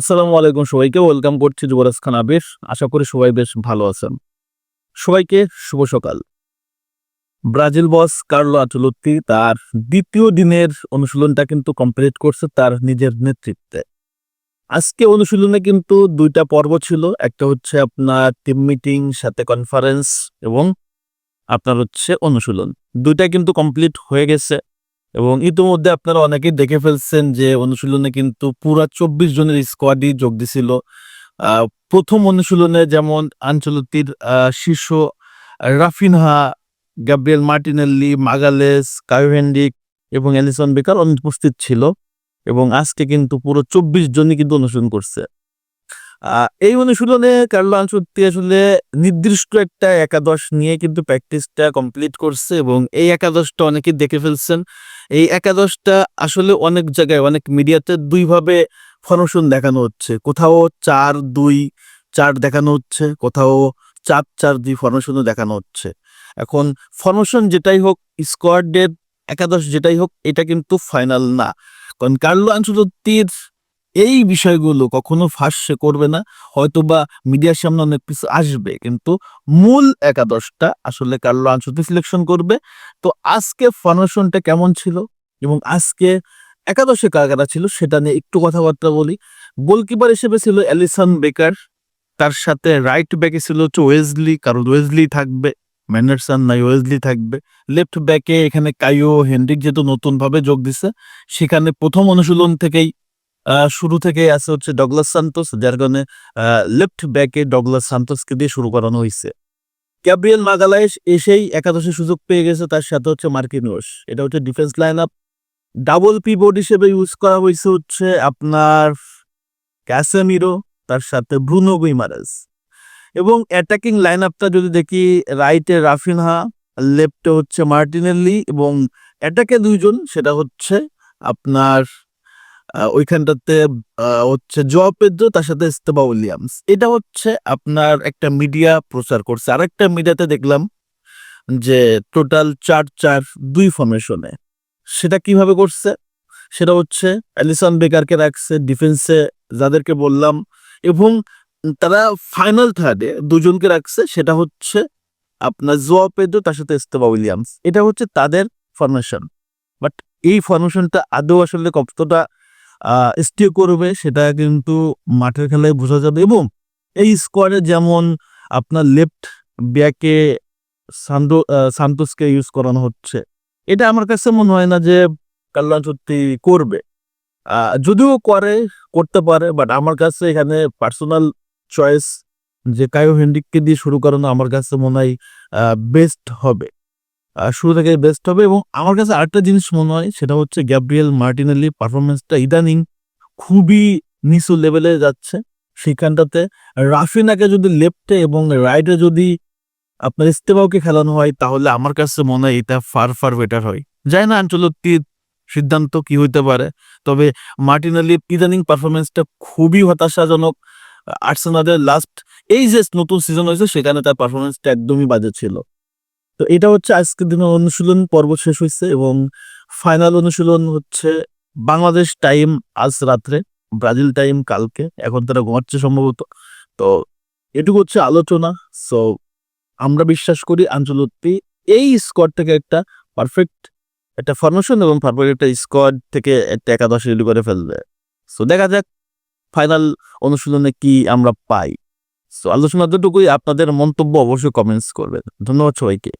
আসসালামু আলাইকুম সবাইকে, ওয়েলকাম করছি যুবরাজ খান আবির। আশা করি সবাই বেশ ভালো আছেন। সবাইকে শুভ সকাল। ব্রাজিল বস কার্লো আচলত্তি তার দ্বিতীয় দিনের অনুশীলনটা কিন্তু কমপ্লিট করছে তার নিজের নেতৃত্বে। আজকে অনুশীলনে কিন্তু দুইটা পর্ব ছিল, একটা হচ্ছে আপনার টিম মিটিং সাথে কনফারেন্স এবং আপনার হচ্ছে অনুশীলন। দুইটা কিন্তু কমপ্লিট হয়ে গেছে। এবং ইতিমধ্যে আপনারা অনেকেই দেখে ফেলছেন যে অনুশীলনে কিন্তু পুরা চব্বিশ জনের স্কোয়াডই যোগ দিছিল। প্রথম অনুশীলনে যেমন আঞ্চলতির শীর্ষ, Raphinha Gabriel Martinelli, Magalhaes Caio Henrique এবং অ্যালিসন বেকার অনুপস্থিত ছিল এবং আজকে কিন্তু পুরো চব্বিশ জনই কিন্তু অনুশীলন করছে। এই অনুশীলনে কার্লো আনচলতি আসলে নির্দিষ্ট একটা একাদশ নিয়ে কিন্তু প্র্যাকটিসটা কমপ্লিট করছে এবং এই একাদশটা অনেকেই দেখে ফেলছেন। এই একাদশটা আসলে অনেক জায়গায়, অনেক মিডিয়াতে দুইভাবে ফরমেশন দেখানো হচ্ছে। কোথাও চার দুই চার দেখানো হচ্ছে, কোথাও চার চার দুই ফরমেশনও দেখানো হচ্ছে। এখন ফরমেশন যেটাই হোক স্কোয়াডের একাদশ যেটাই হোক, এটা কিন্তু ফাইনাল না। কারণ কার্লো আনচলত্তির এই বিষয়গুলো কখনো ফাঁস সে করবে না হয়তো বা মিডিয়ার সামনে অনেক কিছু আসবে, কিন্তু মূল একাদশটা আসলে কার্লো আনচলত্তি সিলেকশন করবে। তো আজকে ফরমেশনটা কেমন ছিল এবং আজকে একাদশে কারা কারা ছিল সেটা নিয়ে একটু কথাবার্তা বলি। গোলকিপার হিসেবে ছিল অ্যালিসন বেকার, তার সাথে রাইট ব্যাকে ছিল হচ্ছে ওয়েজলি, কারণ ওয়েজলি থাকবে, ম্যান্ডারসন নাই, ওয়েজলি থাকবে। লেফট ব্যাকে এখানে কাইও হেনরিক যেহেতু নতুন ভাবে যোগ দিছে, সেখানে প্রথম অনুশীলন থেকেই শুরু থেকেই আছে হচ্ছে ডগলাস সান্তোস, যার কারণে লেফট ব্যাকে ডগলাস সান্তোসকে দিয়ে শুরু করানো হয়েছে গ্যাব্রিয়েল মাগালাইস এসেই একাদশে সুযোগ পেয়ে গেছে, তার সাথে হচ্ছে মার্কিন মার্কিনোস এটা হচ্ছে defence line up double pivot হিসেবে ইউজ করা হয়েছে হচ্ছে আপনার ক্যাসেমিরো, তার সাথে ব্রুনো গুইমারেস। এবং অ্যাটাকিং লাইন আপটা যদি দেখি, রাইটে রাফিনহা, লেফটে হচ্ছে মার্টিনেল্লি এবং অ্যাটাকে দুইজন, সেটা হচ্ছে আপনার ওইখানটাতে হচ্ছে জোয়া পেদ্রো, তার সাথে ইস্তেবা উইলিয়ামস। এটা হচ্ছে আপনার একটা মিডিয়া প্রচার করছে। আর একটা মিডিয়াতে দেখলাম যে টোটাল চার চার দুই ফর্মেশনে। সেটা কীভাবে করছে? সেটা হচ্ছে অ্যালিসন বেকারকে রাখছে, ডিফেন্সে যাদেরকে বললাম, এবং তারা ফাইনাল থার্ডে দুজনকে রাখছে। সেটা হচ্ছে আপনার জোয়া পেদ্রো, তার সাথে ইস্তেবা উইলিয়ামস। এটা হচ্ছে তাদের ফরমেশন। বাট এই ফরমেশনটা আদৌ আসলে কতটা স্টে করবে, সেটা কিন্তু মাঠের খেলায় বোঝা যাবে। এবং এই স্কোয়াডে যেমন আপনার লেফট ব্যাকে সান্ডো সান্তোসকে ইউজ করানো হচ্ছে, এটা আমার কাছে মনে হয় না যে কাল্লান সত্যি করবে। যদিও করে, করতে পারে বাট আমার কাছে এখানে পার্সোনাল চয়েস যে কায়ো হেন্ডিককে দিয়ে শুরু করানো আমার কাছে মনে হয় বেস্ট হবে। শুরু থেকে বেস্ট হবে এবং আমার কাছে আরেকটা জিনিস মনে হয়, সেটা হচ্ছে গ্যাব্রিয়েল মার্টিনেলি পারফরমেন্সটা ইদানিং খুবই নিচু লেভেলে যাচ্ছে। সেখানটাতে রাফিনাকে যদি লেফটে এবং রাইটে যদি আপনার ইস্তেমাওকে খেলানো হয়, তাহলে আমার কাছে মনে হয় এটা ফার ফার বেটার হয়। যাই না আঞ্চলিক সিদ্ধান্ত কি হইতে পারে, তবে মার্টিনালি ইদানিং পারফরমেন্সটা খুবই হতাশাজনক। আর্সেনাদের লাস্ট এই যে নতুন সিজন হয়েছে, সেখানে তার পারফরমেন্সটা একদমই বাজে ছিল। তো এটা হচ্ছে আজকের দিনে অনুশীলন, পর্ব শেষ হয়েছে এবং ফাইনাল অনুশীলন হচ্ছে বাংলাদেশ টাইম আজ রাত্রে, ব্রাজিল টাইম কালকে, এখন তারা ঘুমাচ্ছে সম্ভবত। তো এটুকু হচ্ছে আলোচনা। সো আমরা বিশ্বাস করি আঞ্চলত্তি এই স্কোয়াড থেকে একটা পারফেক্ট একটা ফরমেশন এবং পারফেক্ট একটা স্কোয়াড থেকে একটা একাদশ রেডি করে ফেলবে। সো দেখা যাক ফাইনাল অনুশীলনে কি আমরা পাই। সো আলোচনা দুটুকুই আপনাদের মন্তব্য অবশ্যই কমেন্টস করবেন। ধন্যবাদ সবাইকে।